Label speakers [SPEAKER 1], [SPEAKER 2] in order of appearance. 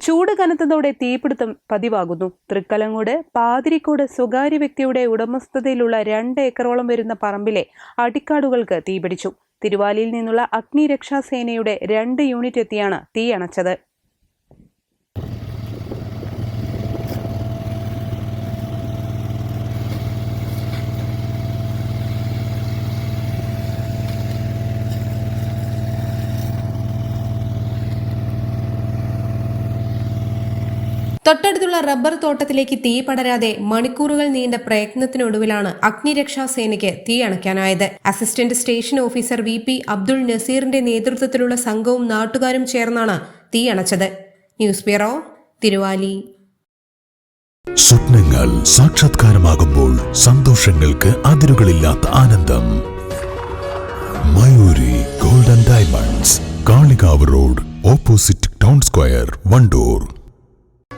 [SPEAKER 1] ചൂട് കനത്തതോടെ തീപിടുത്തം പതിവാകുന്നു. തൃക്കലങ്ങോട് പാതിരിക്കോട് സ്വകാര്യ വ്യക്തിയുടെ ഉടമസ്ഥതയിലുള്ള രണ്ട് ഏക്കറോളം വരുന്ന പറമ്പിലെ അടിക്കാടുകൾക്ക് തീപിടിച്ചു. തിരുവാലിയിൽ നിന്നുള്ള അഗ്നിരക്ഷാസേനയുടെ രണ്ട് യൂണിറ്റ് എത്തിയാണ് തീ അണച്ചത്.
[SPEAKER 2] തൊട്ടടുത്തുള്ള റബ്ബർ തോട്ടത്തിലേക്ക് തീ പടരാതെ മണിക്കൂറുകൾ നീണ്ട പ്രയത്നത്തിനൊടുവിലാണ് അഗ്നിരക്ഷാസേനയ്ക്ക് തീ അണയ്ക്കാനായത്. Assistant station officer V P Abdul നസീറിന്റെ നേതൃത്വത്തിലുള്ള സംഘവും നാട്ടുകാരും ചേർന്നാണ് തീ അണച്ചത്. News bureau Thiruvali.
[SPEAKER 3] സ്വപ്നങ്ങൾ സാക്ഷാത്കാരമാകുമ്പോൾ സന്തോഷങ്ങൾക്ക് അതിരുകളില്ലാത്ത ആനന്ദം. Mayuri golden diamonds Kalikavu road opposite town square Wandoor.